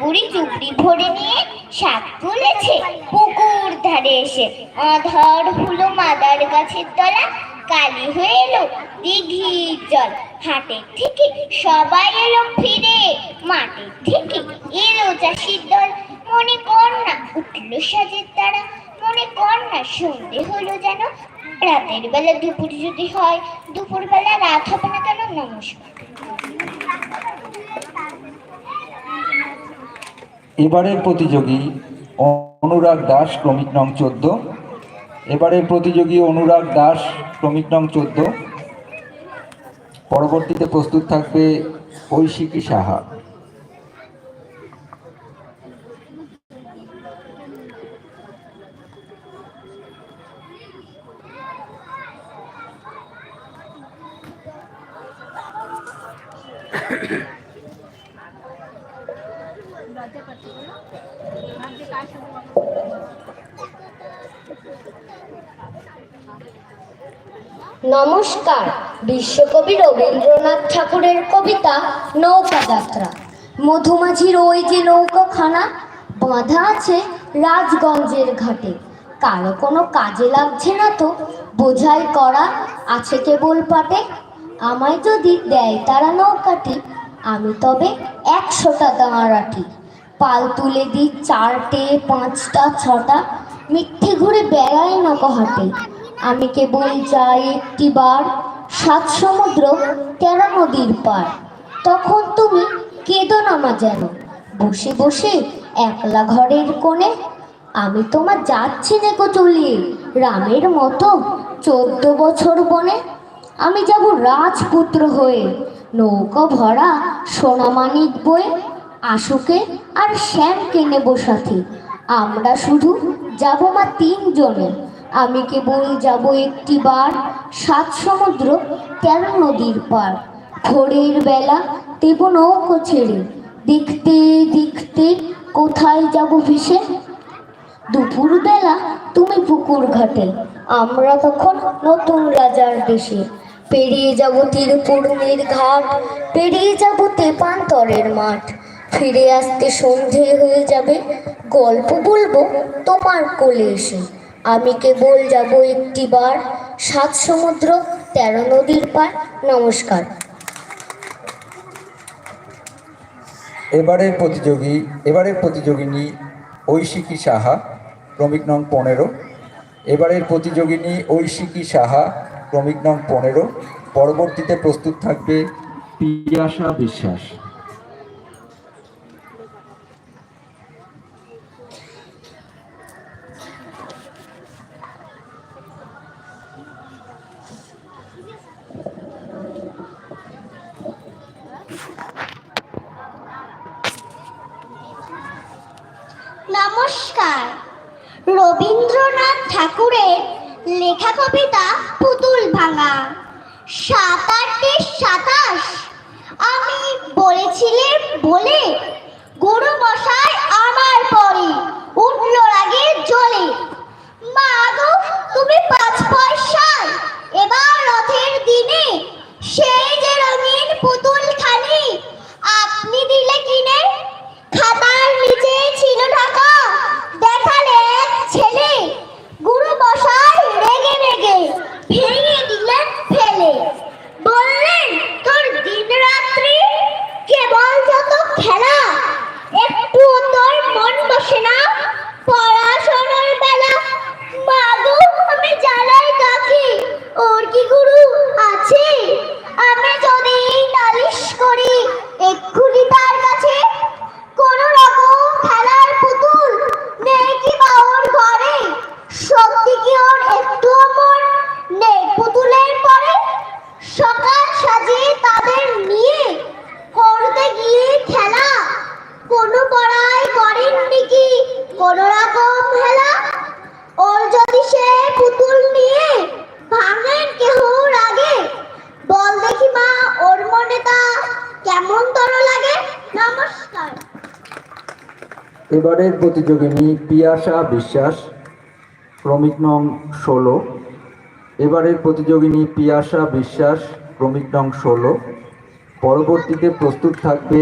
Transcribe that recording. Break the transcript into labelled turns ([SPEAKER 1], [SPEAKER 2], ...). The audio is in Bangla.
[SPEAKER 1] বুড়ি চুপড়ি ভরে নিয়ে শাক তুলেছে। পুকুর ধারে এসে অধর হলো মাদার গাছের তলা কালি হয়ে এলো দিঘির জল। হাটের থেকে সবাই এলো ফিরে মাটির থেকে এলো চাষির দল। মনে কর না উঠল সাজের তারা, মনে কর না সন্ধে হলো যেন। রাতের বেলা দুপুর যদি হয় দুপুর বেলা রাত হবে না কেন? নমস্কার।
[SPEAKER 2] এবারের প্রতিযোগী অনুরাগ দাস, ক্রমিক নং চোদ্দ। এবারের প্রতিযোগী অনুরাগ দাস, ক্রমিক নং চোদ্দ। পরবর্তীতে প্রস্তুত থাকবে ঐশিকী সাহা।
[SPEAKER 3] নমস্কার, বিশ্বকবি রবীন্দ্রনাথ ঠাকুরের কবিতা নৌকা যাত্রা মধুমাঝির ওই যে নৌকাখানা, বাঁধা আছে রাজগঞ্জের ঘাটে। কারও কোনো কাজে লাগছে না তো, বোঝাই করা আছে কেবল পাটে। আমায় যদি দেয় তারা নৌকাটি, আমি তবে একশোটা দাঁড়াটি। পাল তুলে দিই চারটে, পাঁচটা, ছটা। মিথ্যে ঘুরে বেড়াই না কহাটে আমি কেবল যাই একটি বার সাত সমুদ্র, তেরো নদীর পার। তখন তুমি কেঁদো না মা যেন। বসে বসে একলা ঘরের কোণে। আমি তোমার যাচ্ছি নেকো চলিয়ে রামের মতো চোদ্দ বছর বনে। আমি যাব রাজপুত্র হয়ে। নৌকা ভরা সোনামানিক বয়ে। আশুকে আর শ্যামকে নেব সাথে। আমরা শুধু যাব মা তিনজনে। আমি কেবল যাব একটি বার, সাত সমুদ্র, তেরো নদীর পার ভোরের বেলা দেব নৌকো ছেড়ে। দেখতে দেখতে কোথায় যাব ভেসে? দুপুরবেলা তুমি পুকুর ঘাটে। আমরা তখন নতুন রাজার দেশে। পেরিয়ে যাব তিরপুরনির ঘাট, পেরিয়ে যাব তেপান্তরের মাঠ। ফিরে আসতে সন্ধে হয়ে যাবে। গল্প বলব তোমার কোলে এসে। আমি কেবল যাব একটি বার। সাত সমুদ্র, তেরো নদীর পার। নমস্কার।
[SPEAKER 2] এবারের প্রতিযোগী, এবারের প্রতিযোগিনী ঐশিকী সাহা, ক্রমিক নং পনেরো। এবারের প্রতিযোগিনী ঐশিকী সাহা, ক্রমিক নং পনেরো। পরবর্তীতে প্রস্তুত থাকবে পিয়াসা বিশ্বাস।
[SPEAKER 1] নমস্কার। রবীন্দ্রনাথ ঠাকুরের লেখা কবিতা পুতুল ভাঙা। সাত আটটি কেমন তর লাগে? নমস্কার।
[SPEAKER 2] এবারের প্রতিযোগিনী পিয়াসা বিশ্বাস, ক্রমিক নং ষোলো। এবারের প্রতিযোগিনী পিয়াসা বিশ্বাস, ক্রমিক নং ষোলো। পরবর্তীতে প্রস্তুত থাকবে